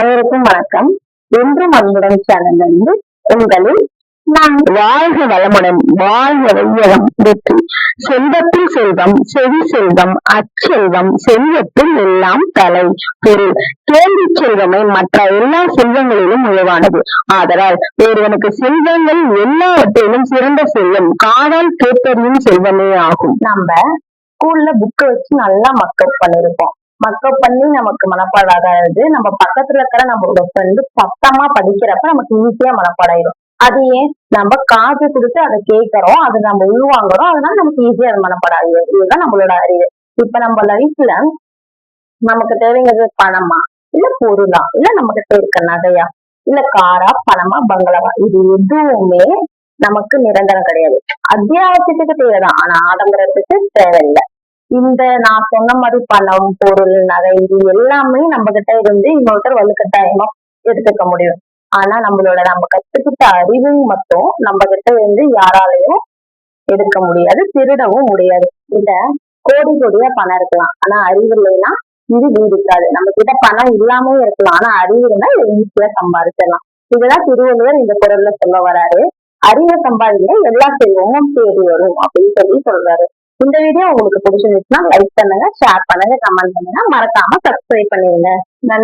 அனைவருக்கும் வணக்கம். என்றும் அன்புடன் சேனலிருந்து உங்களில் நான் வாழ்க வளமுடன் வாழ்க வையகம் வெற்றி. செல்வத்தில் செல்வம் செவி செல்வம் அச்செல்வம் செல்வத்தில் எல்லாம் தலை பொருள் கேள்வி செல்வமே மற்ற எல்லா செல்வங்களிலும் உயவானது ஆதலால் ஒருவனுக்கு செல்வங்கள் எல்லாவற்றிலும் சிறந்த செல்வம் காதல் கேட்டறியும் செல்வமே ஆகும். நம்ம ஸ்கூல்ல புக்கை வச்சு நல்லா மக்கப் பண்ணிருப்போம் மக்கப் பண்ணி நமக்கு மனப்பாடம் ஆகாது நம்ம பக்கத்துல இருக்கிற நம்மளோட ஃப்ரெண்டு சத்தமா படிக்கிறப்ப நமக்கு ஈஸியா மனப்பாடாயிடும் அது ஏன்? நம்ம காது கொடுத்து அதை கேட்கறோம் அதை நம்ம உள்வாங்குறோம் அதனால நமக்கு ஈஸியா அது மனப்பாடம் இதுதான் நம்மளோட அறிவு. இப்ப நம்ம லைஃப்ல நமக்கு தேவைங்கிறது பணமா? இல்ல பொருளா? இல்ல நம்ம கிட்ட இருக்க நகையா? இல்ல காரா? பணமா? பங்களாவா? இது எதுவுமே நமக்கு நிரந்தரம் கிடையாது. அத்தியாவசியத்துக்கு தேவைதான். ஆனா ஆடம்பரத்துக்கு தேவையில்லை. இந்த நான் சொன்ன மாதிரி பணம் பொருள் நகை இது எல்லாமே நம்ம கிட்ட இருந்து இன்னொருத்தர் வலுக்கட்டாயமா எடுத்துக்க முடியும். ஆனா நம்மளோட நம்ம கத்துக்கிட்ட அறிவு மட்டும் நம்ம கிட்ட இருந்து யாராலையும் எடுக்க முடியாது திருடவும் முடியாது. இல்ல கோடி கோடியா பணம் இருக்கலாம். ஆனா அறிவு இல்லைன்னா இது வீடு இருக்காது. நம்ம கிட்ட பணம் இல்லாம இருக்கலாம். ஆனா அறிவு இருந்தா ஈஸியா சம்பாதிச்சிடலாம். இதுதான் திருவள்ளுவர் இந்த குரல்ல சொல்ல வராரு. அறிவை சம்பாதிங்க எல்லா செல்வமும் தேடி வரும் அப்படின்னு சொல்லி சொல்றாரு. இந்த வீடியோ உங்களுக்கு பிடிச்சிருந்துச்சுன்னா லைக் பண்ணுங்க ஷேர் பண்ணுங்க கமெண்ட் பண்ணுங்க. மறக்காம சப்ஸ்கிரைப் பண்ணிருங்க நன்றி.